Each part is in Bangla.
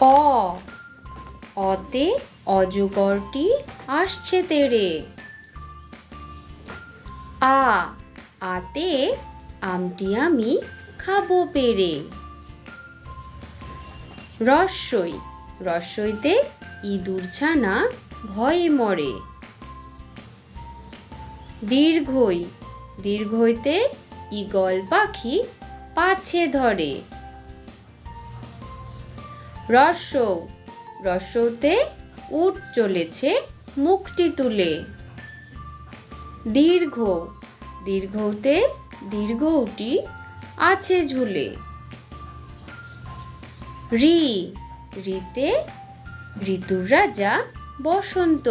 অ। অতে অজগরটি আসছে তেরে আ। আতে আমটি আমি খাব পেরে রস্যই রস্যইতে ইঁদুর ছানা ভয়ে মরে। দীর্ঘই। দীর্ঘইতে ঈগল পাখি পাছে ধরে। রস্য রস্যতে উট চলেছে মুখটি তুলে। দীর্ঘ। দীর্ঘতে দীর্ঘ উটি আছে ঝুলে। রি। রিতে ঋতুর রাজা বসন্ত।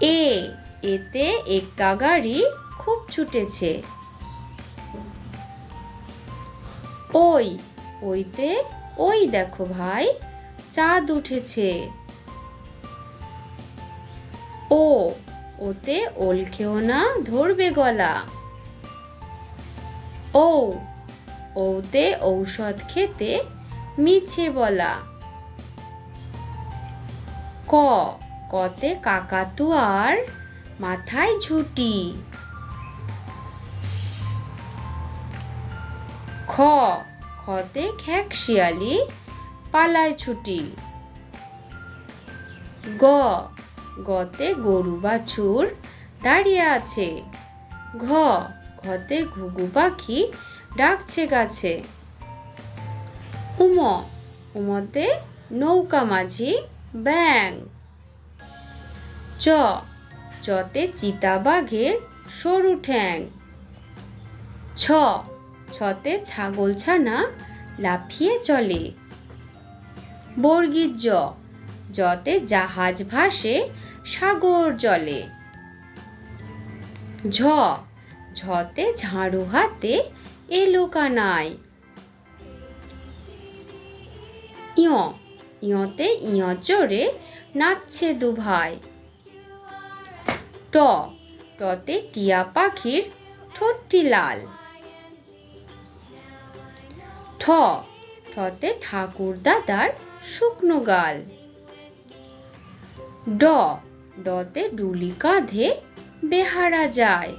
এ। এতে এক্কা গাড়ি খুব ছুটেছে। ওই, ওইতে ওই দেখো ভাই, চাঁদ উঠেছে। ও, ওতে ওল খেও না, ধরবে গলা। ও, ওতে ঔষধ খেতে মিছে বলা। ক, কতে কাকাতুয়ার মাথায় ঝুটি। খ, খতে খ্যাক শিয়ালি, পালায় ছুটি। গ, গতে গরু বাছুর দাঁড়িয়ে আছে। ঘ ঘতে ঘুঘু পাখি ডাকছে গাছে। উম, উমতে নৌকা মাঝি, ব্যাং। চ, চতে চিতাবাঘের সরু ঠ্যাং। ছ ছতে ছাগল ছানা লাফিয়ে চলে। বর্গীর জ, যতে জাহাজ ভাসে, সাগর জলে। ঝ, ঝতে ঝাড়ু হাতে, এলো কানায়। ইয় ইয়তে ইয় চড়ে নাচছে দুভাই। ট, টতে টিয়া পাখির ঠোঁটটি লাল। ঠ। ঠতে ঠাকুর দাদার শুকনো গাল। ড। ডতে ডুলি কাঁধে বেহারা যায়।